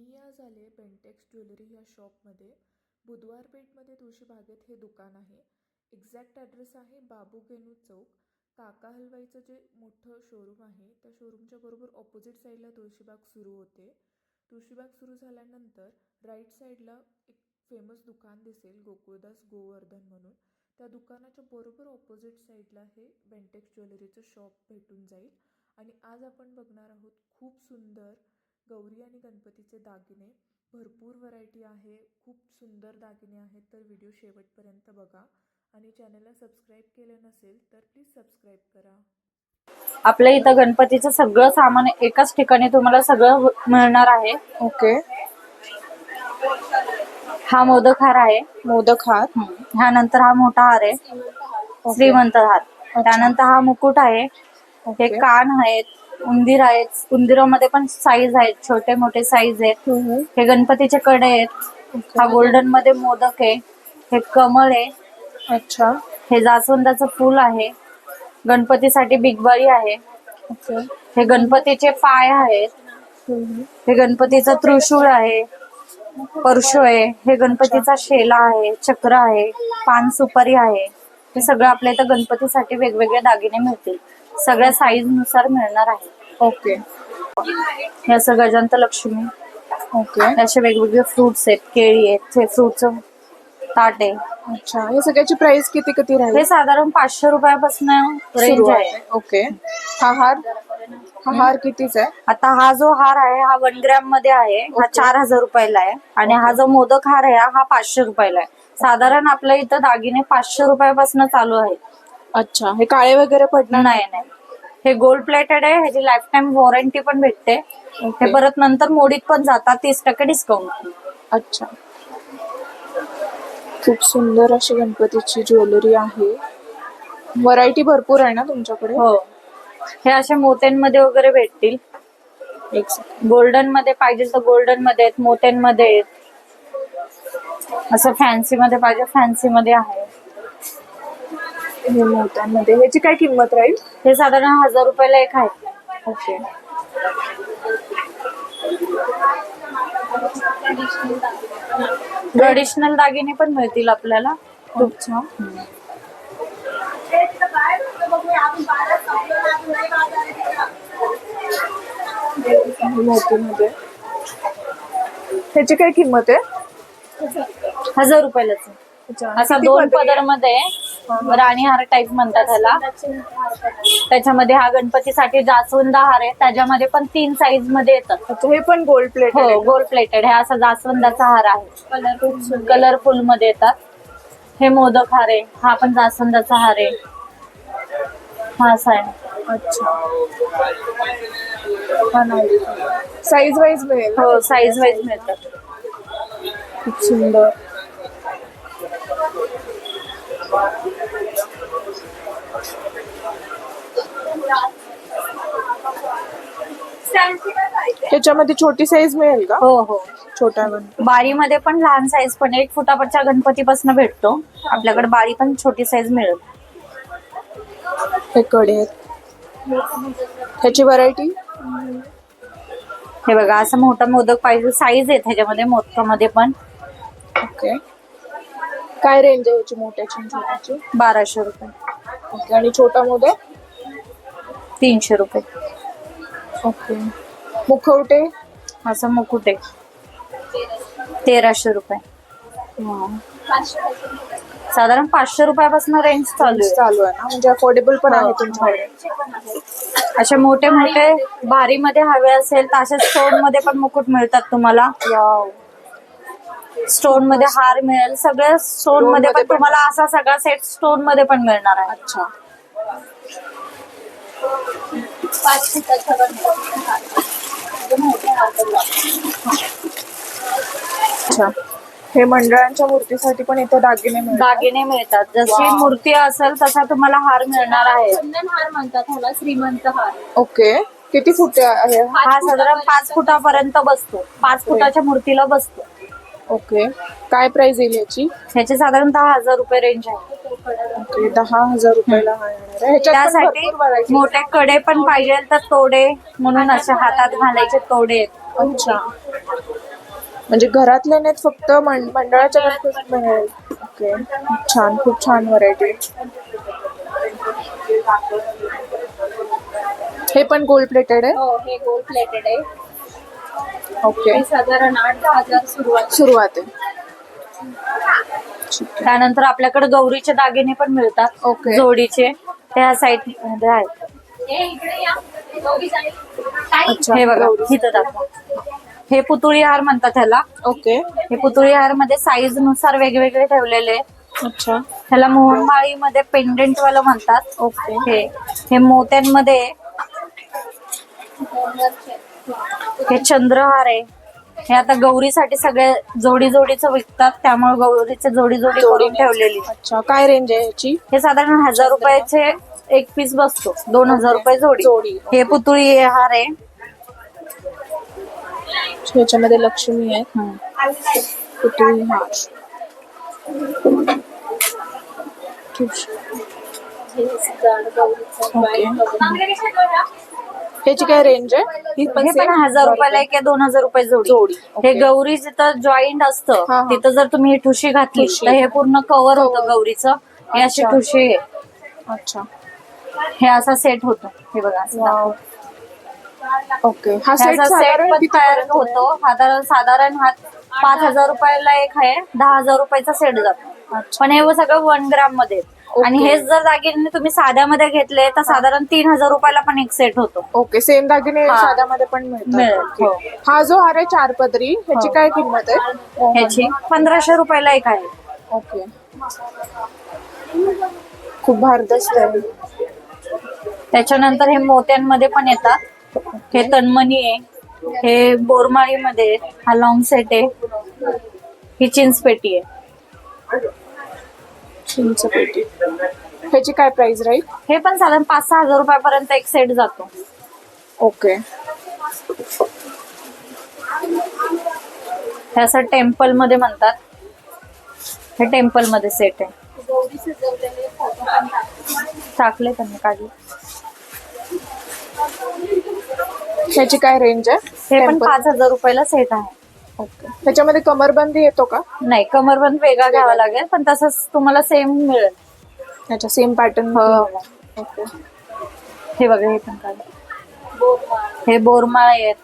मी आज आले बेंटेक्स ज्वेलरी ह्या शॉपमध्ये. बुधवार पेठमध्ये तुळशीबागेत हे दुकान आहे. एक्झॅक्ट ॲड्रेस आहे बाबू गेनू चौक. काका हलवाईचं जे मोठं शोरूम आहे त्या शोरूमच्या बरोबर ऑपोजिट साईडला तुळशीबाग सुरू होते. तुळशीबाग सुरू झाल्यानंतर राईट साईडला एक फेमस दुकान दिसेल गोकुळदास गोवर्धन म्हणून. त्या दुकानाच्या बरोबर ऑपोजिट साईडला हे बेंटेक्स ज्वेलरीचं शॉप भेटून जाईल. आणि आज आपण बघणार आहोत खूप सुंदर गौरी आणि गणपतीचे दागिने. भरपूर व्हरायटी आहे. खूप सुंदर दागिने आहेत. तर व्हिडिओ शेवटपर्यंत बघा. आणि चॅनलला सबस्क्राईब केलं नसेल तर प्लीज सबस्क्राईब करा. आपल्या इथं गणपतीचं सगळं सामान एकाच ठिकाणी तुम्हाला सगळं मिळणार आहे. ओके हा मोदक हार आहे. मोदक हार. ह्यानंतर हा मोठा हार आहे. श्रीमंत हार. त्यानंतर हा मुकुट आहे. हे. कान आहेत. उंदीर आहेत. उंदिरामध्ये पण साईज आहेत. छोटे मोठे साईज आहेत. हे गणपतीचे कडे आहेत. हा गोल्डनमध्ये मोदक आहे. हे कमळ आहे. अच्छा. हे जास्वंदाचं फूल आहे. गणपतीसाठी बिगबारी आहे. ओके हे गणपतीचे पाय आहेत. हे गणपतीचा त्रिशूळ आहे. परशु आहे. हे गणपतीचा शेला आहे. चक्र आहे. पान सुपारी आहे. हे सगळं आपल्या इथं गणपतीसाठी वेगवेगळे दागिने मिळतील. सगळ्या साईजनुसार मिळणार आहे. ओके हे असं गजांत लक्ष्मी. ओके असे वेगवेगळे फ्रुट्स आहेत. केळी आहेत. हे फ्रुटचं ताट आहे. अच्छा. हे सगळ्याची प्राइस किती किती राहील? हे साधारण पाचशे रुपयापासून रेंज सुरू आहे. आहे. ओके हा हार? हा हार कितीच आहे? आता हा जो हार आहे हा वन ग्रॅममध्ये आहे. हा चार हजार रुपयाला आहे. आणि हा जो मोदक हार आहे हा पाचशे रुपयाला आहे. साधारण आपल्या इथं दागिने पाचशे रुपयापासून चालू आहे अच्छा हे काळे वगैरे पडणार नाही नाही हे गोल्ड प्लेटेड आहे ह्याची लाईफ टाइम वॉरंटी पण भेटते. हे परत नंतर मोडीत पण जातात तीस टक्के डिस्काउंट अच्छा. खूप सुंदर अशी गणपतीची ज्वेलरी आहे. व्हरायटी भरपूर आहे ना तुमच्याकडे? हो. हे असे मोत्यांमध्ये वगैरे भेटतील. गोल्डनमध्ये पाहिजे तर गोल्डनमध्ये आहेत मोत्यांमध्ये आहेत. असं फॅन्सी मध्ये पाहिजे फॅन्सी मध्ये आहे. हे मोत्यांमध्ये ह्याची काय किंमत राहील? हे साधारण हजार रुपयाला एक आहे. ओके. ट्रेडिशनल दागिने पण मिळतील आपल्याला. खूप छान. मोतीमध्ये ह्याची काय किंमत आहे? हजार रुपयालाच. अच्छा. असा किती दोन पदरी? पदरमध्ये राणी हार टाईप म्हणतात ह्याला. त्याच्यामध्ये हा गणपतीसाठी जास्वंद हार आहे त्याच्यामध्ये पण तीन साईजमध्ये येतात. हे पण गोल्ड प्लेट हो गोल्ड प्लेटेड हे असा जास्वंदाचा हार आहे. कलरफुलमध्ये. येतात. हे मोदक हार आहे. हा पण जास्वंदाचा हार आहे. हा असा आहे. अच्छा. हा नाही साईज वाईज मिळेल? हो साईज वाईज मिळतात. खूप सुंदर. ह्याच्यामध्ये छोटी साईज मिळेल का? हो हो. छोट्या गणपती. बारीमध्ये पण लहान साईज पण एक फुटापरच्या गणपतीपासून भेटतो. आपल्याकडे बारी पण छोटी साईज मिळेल. हे कडे आहेत. ह्याची व्हरायटी हे बघा असं मोठा मोदक पाहिजे. साईज आहे त्याच्यामध्ये मोदकामध्ये पण. ओके काय रेंज आहे ह्याची मोठ्याची आणि छोट्याची बाराशे रुपये. ओके आणि छोटा मोदक तीनशे रुपये. ओके. मुखवटे? असं मुकुट. आहे तेराशे रुपये. साधारण पाचशे रुपयापासून रेंज चालू आहे. चालू आहे ना? म्हणजे अफोर्डेबल पण आहे तुमच्याकडे. असे मोठे मोठे भारीमध्ये हवे असेल तर असे स्टोनमध्ये पण मुकुट मिळतात तुम्हाला. वाव. स्टोनमध्ये हार मिळेल. सगळ्या स्टोनमध्ये पण. तुम्हाला असा सगळा सेट स्टोनमध्ये पण मिळणार आहे. अच्छा. अच्छा हे मंडळांच्या मूर्तीसाठी पण इथे दागिने मिळतात. दागिने मिळतात. जशी Wow. मूर्ती असेल तसा तुम्हाला हार मिळणार आहे. चंदन हार म्हणतात ह्याला श्रीमंत हार. ओके. किती फुटे आहे? हा? हा साधारण पाच फुटापर्यंत बसतो. पाच फुटाच्या मूर्तीला बसतो. ओके. काय प्राइस येईल याची ह्याचे साधारण दहा हजार रुपये रेंज आहे. ओके दहा हजार रुपयाला हा येणार आहे. ह्याच्यात पण त्यासाठी भरपूर variety मोठे कडे पण पाहिजे तर तोडे म्हणून असे हातात घालायचे तोडे आहेत. अच्छा. म्हणजे घरातले नाहीत फक्त मं- मंडळाच्या मिळेल. ओके. छान खूप छान व्हरायटी हे पण गोल्ड प्लेटेड आहे? हो हे गोल्ड प्लेटेड आहे. ओके. साधारण आठ दहा हजार सुरुवात. सुरुवात आहे. त्यानंतर आपल्याकडे गौरीचे दागिने पण मिळतात. ओके. जोडीचे. त्या साईडमध्ये आहेत. हे इकडे या. दोघी जणी. अच्छा. हे बघा इथं दाखवा. हे पुतळी हार म्हणतात ह्याला. ओके. हे पुतळी हारमध्ये साईजनुसार वेगवेगळे ठेवलेले आहेत. अच्छा. ह्याला मोहनमाळीमध्ये पेंडेंट वाला म्हणतात. ओके. हे हे मोत्यांमध्ये हे चंद्रहार आहे. हे आता गौरीसाठी सगळे जोडी जोडीचं विकतात त्यामुळे गौरीचे जोडी जोडी करून ठेवलेली. अच्छा काय रेंज आहे याची? हे साधारण हजार रुपयाचे एक पीस बसतो. दोन हजार रुपये जोडी. जोडी. हे पुतळी हार आहे. ह्याच्यामध्ये लक्ष्मी आहे. हम्म. पुतळी हार हे ओके. ह्याची काय रेंज आहे? ही हे पण same? हजार रुपयाला एक आहे दोन हजार रुपये जोडी. जोडी, हे. गौरी जिथं जॉईंट असतं. हा. तिथं जर तुम्ही ही ठुशी घातली ठुशी. तर हे पूर्ण कव्हर होतं गौरीचं. हे अशी अच्छा. ठुशी आहे. अच्छा. हे असा सेट होतो. हे बघा असं वाव ओके हा सेट पण तयार होतो. साधारण साधारण हा पाच हजार रुपयाला एक आहे. दहा हजार रुपयाचा सेट जातो. अच्छा. पण हे सगळं वन ग्राममध्ये. आहे. आणि हेच जर दागिने तुम्ही साध्यामध्ये घेतले तर साधारण तीन हजार रुपयाला पण एक सेट होतो. ओके सेम दागिने हा. साध्यामध्ये पण मिळेल, मिळतात. हो. ओके. हा. जो हार आहे चार पदरी ह्याची हो. काय किंमत आहे? ह्याची पंधराशे रुपयाला एक आहे. ओके. खूप भारदस्त आहे त्याच्यानंतर हे मोत्यांमध्ये पण येतात. हे तन्मणी आहे. हे बोरमाळीमध्ये आहे. हा लॉंग सेट आहे. ही चिंचपेटी आहे. चिंच पेटी. ह्याची काय प्राइस राहील हे पण साधारण पाच सहा हजार रुपयापर्यंत एक सेट जातो. ओके हे असं टेम्पलमध्ये म्हणतात. हे टेम्पलमध्ये सेट आहे. टाकले. त्यांनी काढले. ह्याची काय रेंज आहे? हे पण. पाच हजार रुपयाला सेट आहे. ओके. ह्याच्यामध्ये कमरबंदी येतो का? नाही कमरबंद वेगळा घ्यावा लागेल पण तसंच तुम्हाला सेम मिळेल. ह्याच्या सेम पॅटर्न हो. ओके. हे बघा हे पण हे बोरमाळ आहेत.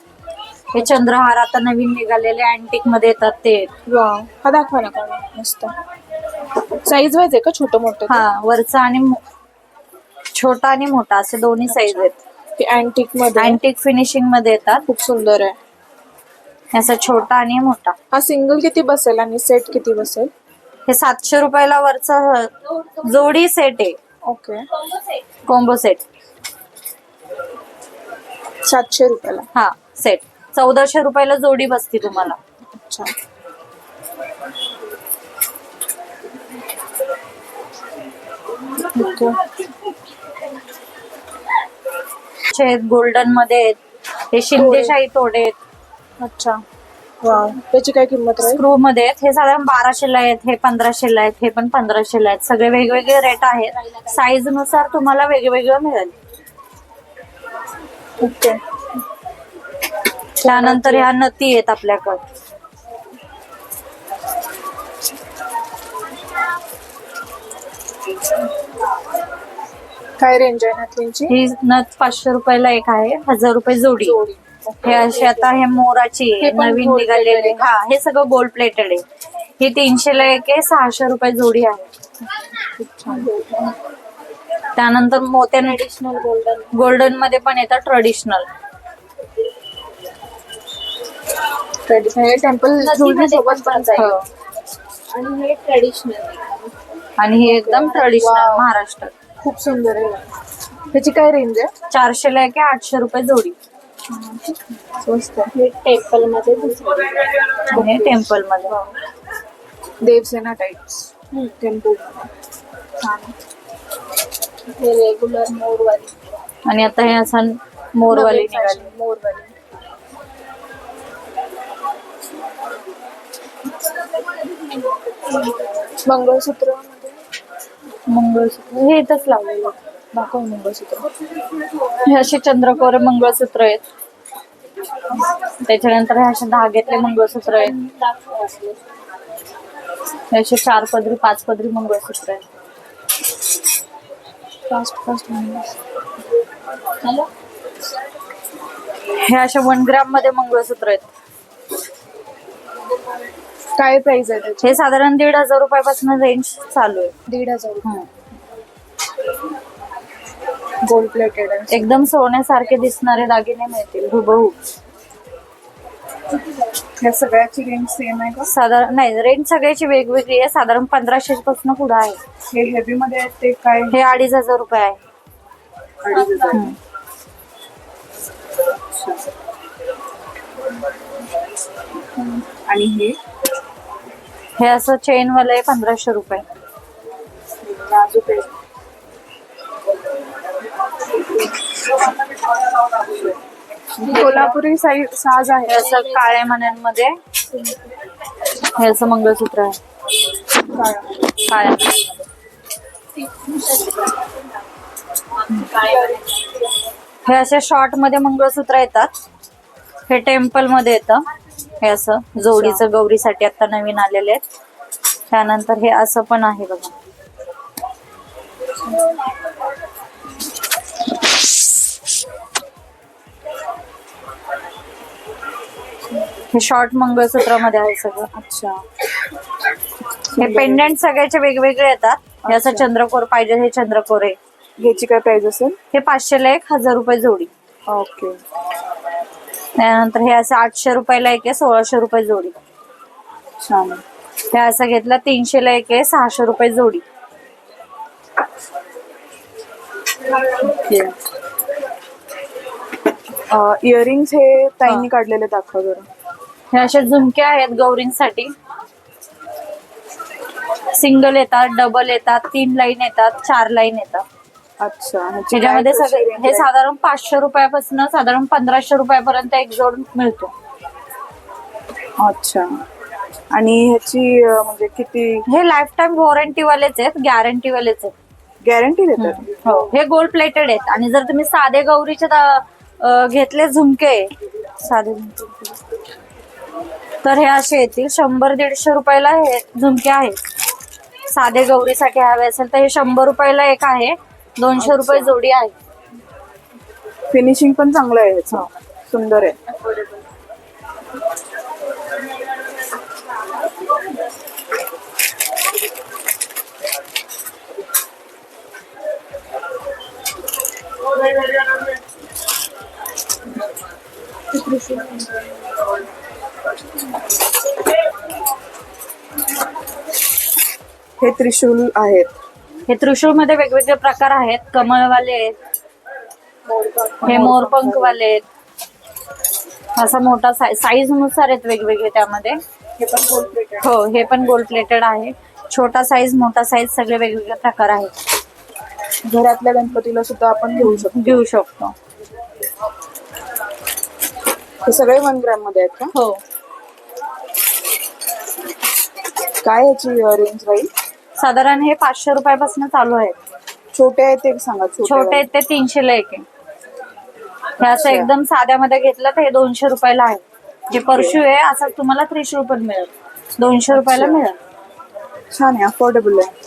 हे चंद्रहार आता नवीन निघालेले अँटिकमध्ये येतात ते. वा हा दाखवा ना. मस्त. साईज वाईज आहे का? छोटं मोठं हा वरचा आणि मो- छोटा आणि मोठा असे दोन्ही साईज आहेत. ते अँटिकमध्ये. अँटिक फिनिशिंगमध्ये येतात. खूप सुंदर आहे. असा छोटा आणि मोठा. हा सिंगल किती बसेल आणि सेट किती बसेल? हे सातशे रुपयाला वरचा जोडी सेट आहे. ओके. कॉम्बो सेट सातशे रुपयाला. हा सेट चौदाशे रुपयाला जोडी बसती तुम्हाला. अच्छा. गोल्डनमध्ये आहेत. हे शिंदेशाही तोडे आहेत. अच्छा. वा त्याची काय किंमत राहील स्क्रू मध्ये आहेत. हे साधारण बाराशेला आहेत हे पंधराशेला आहेत हे पण पंधराशेला आहेत. सगळे वेगवेगळे रेट आहेत. साईजनुसार तुम्हाला वेगवेगळं मिळेल. ओके त्यानंतर ह्या नती आहेत आपल्याकडे. काय रेंज आहे नातलींची ही नथ पाचशे रुपयाला एक आहे. हजार रुपये जोडी. जोडी. हे अशी आता हे मोराची आहे, हे पण नवीन gold निघालेले. plated हा हे सगळं गोल्ड प्लेटेड आहे. ही तीनशेला एक आहे सहाशे रुपये जोडी आहे. त्यानंतर मोत्या ट्रेडिशनल गोल्डन गोल्डनमध्ये पण येतात ट्रेडिशनल ट्रेडिशनल टेम्पल ज्वेलरी सोबत पण जाईल. आणि हे ट्रेडिशनल आणि हे एकदम ट्रेडिशनल Wow. महाराष्ट्र. खूप सुंदर आहे. त्याची काय रेंज आहे? चारशेला एक आहे आठशे रुपये जोडी. स्वस्त. हे टेम्पलमध्ये आणि टेम्पलमध्ये देवसेना टाइप्स टेम्पल हे रेग्युलर मोरवाली. आणि आता हे असं मोरवाली निघाली. मोरवाली. मंगळसूत्र. मंगळसूत्र. हे इथंच लावलेलं. दाखव मंगळसूत्र. हे असे चंद्रकोर मंगळसूत्र आहेत. त्याच्यानंतर हे असे धाग्यातले मंगळसूत्र आहेत. हे असे चार पदरी पाच पदरी मंगळसूत्र आहेत. हे असे वन ग्राममध्ये मंगळसूत्र आहेत. काय प्राइस आहे त्याची? हे साधारण दीड हजार रुपयापासून रेंज चालू आहे. दीड हजार. गोल्ड प्लेटेड एकदम सोन्यासारखे दिसणारे दागिने मिळतील हुबहू. सगळ्याची रेंज सेम आहे का? साधारण नाही रेंज सगळ्याची वेगवेगळी आहे. साधारण पंधराशे पासून पुढे आहे. हे हेवी मध्ये आहेत ते काय? हे अडीच हजार रुपये आहे. अडीच हजार. हं. आणि हे? हे असं चेन वाला आहे पंधराशे रुपये. नाजूक आहे कोल्हापुरी साईज साज आहे. असं काळ्या मण्यांमध्ये. हे असं मंगळसूत्र आहे. काळ्या हे असे शॉर्टमध्ये मंगळसूत्र येतात. हे टेम्पलमध्ये येतं. हे असं जोडीचं गौरीसाठी आता नवीन आलेले आहेत. त्यानंतर हे असं पण आहे बघा. हे शॉर्ट मंगळसूत्रामध्ये आहे सगळं. अच्छा. हे पेंडंट सगळ्याचे वेगवेगळे येतात. असं चंद्रकोर पाहिजे हे चंद्रकोर आहे. ह्याची काय प्राइस असेल? हे पाचशेला एक हजार रुपये जोडी. ओके. त्यानंतर हे असं आठशे रुपयाला एक आहे सोळाशे रुपये जोडी. छान. हे असं घेतलं तीनशेला एक आहे सहाशे रुपये जोडी. इयरिंग्स हे ताईंनी काढलेले दाखवा जरा. हे असे झुमके आहेत गौरींसाठी. सिंगल येतात डबल येतात तीन लाईन येतात चार लाईन येतात. अच्छा ह्याची त्याच्यामध्ये हे? साधारण पाचशे रुपयापासून साधारण पंधराशे रुपयापर्यंत एक जोड मिळतो. अच्छा. आणि ह्याची म्हणजे किती? हे लाईफ टाइम वॉरंटी वालेच आहेत गॅरंटी वालेच आहेत. गॅरंटी देतात? हो. हे. गोल्ड प्लेटेड आहेत. आणि जर तुम्ही साधे गौरीचे घेतले झुमके साधे झुमके तर हे असे येतील. शंभर दीडशे रुपयाला हे झुमके आहेत. साधे गौरीसाठी हवे असेल तर हे शंभर रुपयाला एक आहे. दोनशे रुपये जोडी आहे. फिनिशिंग पण चांगलं आहे ह्याचं सुंदर आहे. हे त्रिशूल आहेत. हे त्रिशूळमध्ये वेगवेगळे प्रकार आहेत. कमळवाले आहेत. हे मोरपंख वाले आहेत. असा मोठा साईजनुसार आहेत वेगवेगळे त्यामध्ये. हे पण गोल्ड प्लेटेड हो हे पण गोल्ड प्लेटेड आहे. छोटा साईज मोठा साईज सगळे वेगवेगळे प्रकार आहेत. घरातल्या गणपतीला सुद्धा आपण घेऊ शकतो. घेऊ शकतो. हे सगळे वन ग्रॅममध्ये आहेत का? हो. काय याची रेंज राहील? साधारण हे पाचशे रुपयापासून चालू आहेत छोटे आहेत ते सांगा छोटे आहेत. ते तीनशे ला एक आहे. हे असं एकदम साध्यामध्ये घेतलं तर हे दोनशे रुपयाला आहे. जे परशू आहे असं तुम्हाला त्रिशूळ पण मिळेल. दोनशे रुपयाला मिळेल. छान आहे अफोर्डेबल आहे.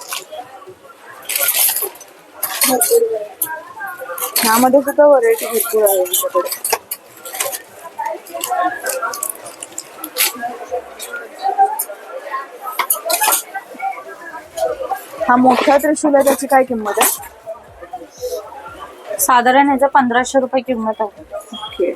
ह्यामध्ये सुद्धा व्हरायटी भरपूर आहे आमच्याकडे. हा मोठा त्रिशूल आहे त्याची काय किंमत आहे? साधारण ह्याचं पंधराशे रुपये किंमत आहे. ओके.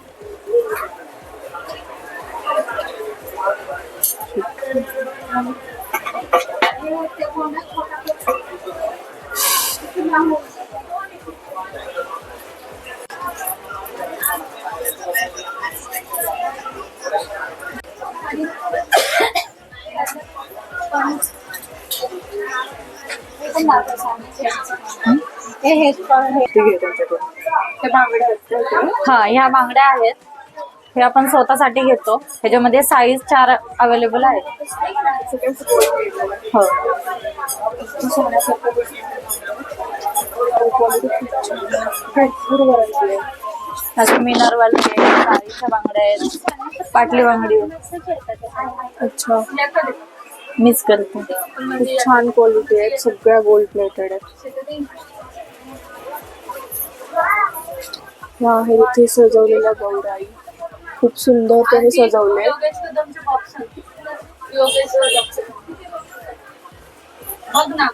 हेच पण हे ठीक आहे त्यांच्याकडे ते बांगड्या आहेत? हा ह्या बांगड्या आहेत हे आपण स्वतःसाठी घेतो ह्याच्यामध्ये साईज चार अवेलेबल आहे. हो आहे. असे मिनारवाले आहेत साडीच्या बांगड्या आहेत पाटली बांगडी. अच्छा मीच करते खूप छान क्वालिटी आहेत सगळ्या गोल्ड प्लेटेड आहेत ह्या आहेत इथे सजवलेल्या गौराई खूप सुंदर त्याने सजवले बघ ना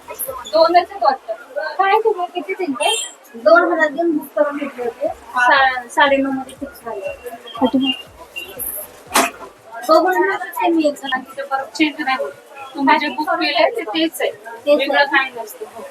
दोनच वाटतं. काय तुम्ही किती दिले दोन हजार देऊन बुक करून घेतले होते. साडे नऊ मध्ये फिक्स झाले. बघून ना ते मी एक जण तिथे परत चेंज नाही होत तुम्ही जे बुक केले ते तेच आहे. नसतं.